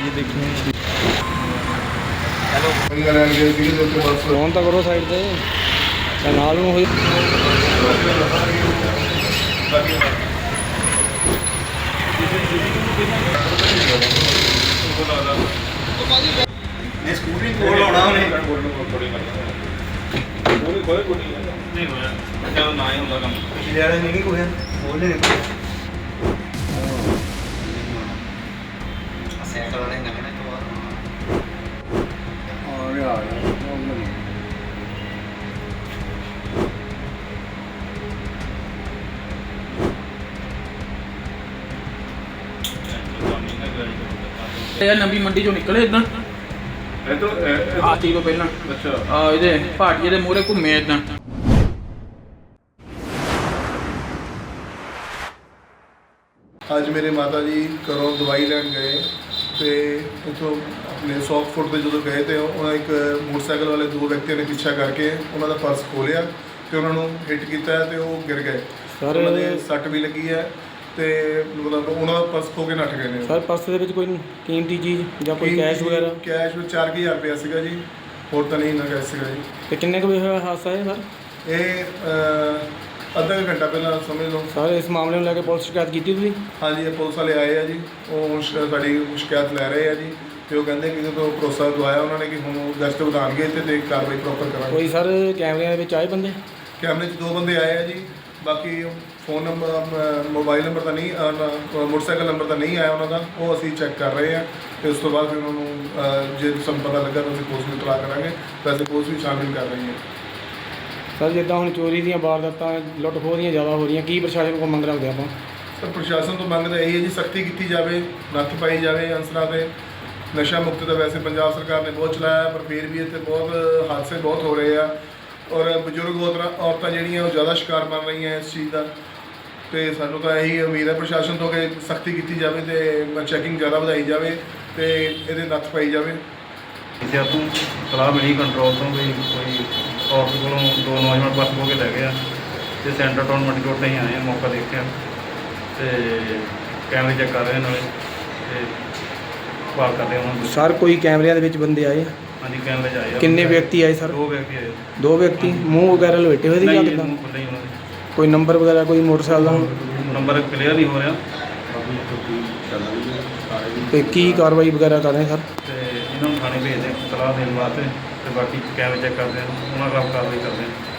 ਜੀ ਦੇਖੀ ਪੰਗਾ ਲੈਣ ਗਏ ਸੀਗੇ ਤੇ ਉੱਥੇ ਬਸ ਫੋਨ ਤਾਂ ਕਰੋ ਸਾਈਡ ਤੇ ਤੇ ਨਾਲ ਨੂੰ ਹੋਈ ਇਹ ਸਕੂਟਰੀ ਕੋਲ ਲਾਉਣਾ ਉਹਨੇ ਨਹੀਂ ਹੋਇਆ ਜਦੋਂ ਨਾ ਹੀ ਹੁੰਦਾ ਕੰਮ ਪਿਛਲੇ ਵਾਲੇ ਨਹੀਂ ਕੋਈ ਬੋਲਦੇ ਨੇ ਸਾਈਕਲ ਇਹ ਨਵੀਂ ਮੰਡੀ ਚੋਂ ਨਿਕਲੇ ਇਦਾਂ? ਇਹ ਤੋਂ ਆਤੀ ਤੋਂ ਪਹਿਲਾਂ। ਅੱਛਾ। ਆ ਇਹਦੇ ਭਾਟੀਏ ਦੇ ਮੂਹਰੇ ਘੁੰਮੇ ਇਦਾਂ। ਅੱਜ ਮੇਰੇ ਮਾਤਾ ਜੀ ਘਰੋਂ ਦਵਾਈ ਲੈਣ ਗਏ ਤੇ ਉੱਥੋਂ ਆਪਣੇ ਸੌਕ ਫੁੱਟ ਤੇ ਜਦੋਂ ਗਏ ਤੇ ਉਹਨਾਂ ਇੱਕ ਮੋਟਰਸਾਈਕਲ ਵਾਲੇ ਦੋ ਵਿਅਕਤੀਆਂ ਨੇ ਪਿੱਛਾ ਕਰਕੇ ਉਹਨਾਂ ਦਾ ਪਰਸ ਖੋਲਿਆ ਤੇ ਉਹਨਾਂ ਨੂੰ ਹਿੱਟ ਕੀਤਾ ਤੇ ਉਹ ਗਿਰ ਗਏ। ਉਹਨਾਂ ਦੇ ਸੱਟ ਵੀ ਲੱਗੀ ਹੈ। ਤੇ ਮਤਲਬ ਉਹਨਾਂ ਦਾ ਪਰਸ ਖੋ ਕੇ ਨੱਠ ਗਏ ਨੇ। ਸਰ ਪਰਸ ਦੇ ਵਿੱਚ ਕੋਈ ਕੀਮਤੀ ਚੀਜ਼ ਜਾਂ ਕੋਈ ਕੈਸ਼ ਵਗੈਰਾ? ਕੈਸ਼ ਵਿੱਚ 4000 ਰੁਪਇਆ ਸੀਗਾ ਜੀ ਹੋਰ ਤਾਂ ਨਹੀਂ ਨਾ ਕੈਸ਼ ਸੀਗਾ ਜੀ। ਤੇ ਕਿੰਨੇ ਕੁ ਵਜੇ ਹੋਇਆ ਹਾਦਸਾ ਹੈ ਸਰ? ਇਹ ਅਹ, ਅੱਧਾ ਕੁ ਘੰਟਾ ਪਹਿਲਾਂ ਸਮਝ ਲਓ। ਸਰ ਇਸ ਮਾਮਲੇ ਨੂੰ ਲੈ ਕੇ ਪੁਲਿਸ ਸ਼ਿਕਾਇਤ ਕੀਤੀ ਤੁਸੀਂ? ਹਾਂਜੀ ਇਹ ਪੁਲਿਸ ਵਾਲੇ ਆਏ ਆ ਜੀ। ਉਹ ਹੁਣ ਸ਼- ਸਾਡੀ ਸ਼ਿਕਾਇਤ ਲੈ ਰਹੇ ਆ ਜੀ। ਤੇ ਉਹ ਕਹਿੰਦੇ ਕਿ ਜਦੋਂ ਭਰੋਸਾ ਦਵਾਇਆ ਉਹਨਾਂ ਨੇ ਕਿ ਹੁਣ ਉਹ ਗਸ਼ਤ ਵਧਾਉਣਗੇ ਤੇ ਤੇ ਕਾਰਵਾਈ ਪ੍ਰੋਪਰ ਕਰਾਂਗੇ। ਕੋਈ ਸਰ ਕੈਮਰਿਆਂ ਦੇ ਵਿੱਚ ਆਏ ਬੰਦੇ? ਕੈਮਰੇ 'ਚ ਦੋ ਬੰਦੇ ਆਏ ਆ ਜੀ। ਬਾਕੀ ਫੋਨ ਨੰਬਰ ਮੋਬਾਈਲ ਨੰਬਰ ਤਾਂ ਨਹੀਂ ਮੋਟਰਸਾਈਕਲ ਨੰਬਰ ਤਾਂ ਨਹੀਂ ਆਇਆ ਉਹਨਾਂ ਦਾ ਉਹ ਅਸੀਂ ਚੈੱਕ ਕਰ ਰਹੇ ਆ ਤੇ ਉਸ ਤੋਂ ਬਾਅਦ ਫਿਰ ਉਹਨਾਂ ਨੂੰ ਜੇ ਸਾਨੂੰ ਪਤਾ ਲੱਗਾ ਤਾਂ ਅਸੀਂ ਪੁਲਿਸ ਨੂੰ ਇਤਲਾਹ ਕਰਾਂਗੇ ਵੈਸੇ ਪੁਲਿਸ ਵੀ ਛਾਣਬੀਨ ਕਰ ਰਹੀ ਹੈ। ਸਰ ਜਿੱਦਾਂ ਹੁਣ ਚੋਰੀ ਦੀਆਂ ਵਾਰਦਾਤਾਂ ਲੁੱਟ ਖੋਹ ਦੀਆਂ ਜ਼ਿਆਦਾ ਹੋ ਰਹੀਆਂ ਕੀ ਪ੍ਰਸ਼ਾਸਨ ਕੋਲ ਮੰਗ ਰੱਖਦੇ ਆਪਾਂ? ਤਾਂ ਪ੍ਰਸ਼ਾਸਨ ਤੋਂ ਮੰਗ ਤਾਂ ਇਹੀ ਹੈ ਜੀ ਸਖਤੀ ਕੀਤੀ ਜਾਵੇ ਨੱਥ ਪਾਈ ਜਾਵੇ ਅਨਸਰਾਂ ਤੇ। ਨਸ਼ਾ ਮੁਕਤ ਤਾਂ ਵੈਸੇ ਪੰਜਾਬ ਸਰਕਾਰ ਨੇ ਬਹੁਤ ਚਲਾਇਆ ਪਰ ਫਿਰ ਵੀ ਇੱਥੇ ਬਹੁਤ ਹਾਦਸੇ ਬਹੁਤ ਹੋ ਰਹੇ ਆ। ਔਰ ਬਜ਼ੁਰਗ ਔਰਤਾਂ ਜਿਹੜੀਆਂ ਉਹ ਜ਼ਿਆਦਾ ਸ਼ਿਕਾਰ ਬਣ ਰਹੀਆਂ ਇਸ ਚੀਜ਼ ਦਾ। ਤੇ ਸਾਨੂੰ ਤਾਂ ਇਹੀ ਉਮੀਦ ਹੈ ਪ੍ਰਸ਼ਾਸਨ ਤੋਂ ਕਿ ਸਖਤੀ ਕੀਤੀ ਜਾਵੇ ਤੇ ਚੈਕਿੰਗ ਜ਼ਿਆਦਾ ਵਧਾਈ ਜਾਵੇ ਤੇ ਇਹਦੇ ਨੱਥ ਪਾਈ ਜਾਵੇ। ਕਿਸੇ ਤੋਂ ਸਲਾਹ ਮਿਲੀ ਕੰਟਰੋਲ ਤੋਂ ਵੀ ਕੋਈ ਔਰਤ ਕੋਲੋਂ ਦੋ ਨੌਜਵਾਨ ਪਰਸ ਹੋ ਕੇ ਲੈ ਗਏ ਆ ਤੇ ਸੈਂਟਰ ਟਾਊਨ ਮੰਡੀ ਰੋਡ ਤੇ ਹੀ ਆਏ ਆ ਮੌਕਾ ਦੇਖਿਆ। ਤੇ ਕੈਮਰੇ ਚੈੱਕ ਕਰ ਰਹੇ ਨਾਲੇ ਤੇ ਪਾਰ ਕਰਦੇ ਉਹਨਾਂ ਨੂੰ। ਸਰ ਕੋਈ ਕੈਮਰਿਆਂ ਦੇ ਵਿੱਚ ਬੰਦੇ ਆਏ ਹਾਂਜੀ ਕੈਮਰੇ 'ਚ ਆਏ ਆ। ਕਿੰਨੇ ਵਿਅਕਤੀ ਆਏ ਸਰ? ਦੋ ਵਿਅਕਤੀ ਆਏ ਦੋ ਵਿਅਕਤੀ? ਮੂੰਹ ਵਗੈਰਾ ਲਪੇਟੇ ਹੋਏ ਸੀ ਜਾਂ ਨਹੀਂ ਕਿੱਦਾਂ? ਮੂੰਹ ਖੁੱਲ੍ਹਾ ਹੀ ਉਹਨਾਂ ਦੇ। ਕੋਈ ਨੰਬਰ ਵਗੈਰਾ ਕੋਈ ਮੋਟਰਸਾਈਕਲ ਦਾ ਨੰਬਰ ਕਲੀਅਰ ਨਹੀਂ ਹੋ ਰਿਹਾ। ਤੇ ਕੀ ਕਾਰਵਾਈ ਵਗੈਰਾ ਕਰ ਰਹੇ ਸਰ? ਤੇ ਇਹਨਾਂ ਨੂੰ ਥਾਣੇ ਭੇਜਦੇ ਆ ਸਲਾਹ ਦੇਣ ਵਾਸਤੇ ਤੇ ਬਾਕੀ ਕੈਮਰੇ ਚੈੱਕ ਕਰਦੇ ਆ ਉਹਨਾਂ ਖਿਲਾਫ ਕਾਰਵਾਈ ਕਰਦੇ ਆ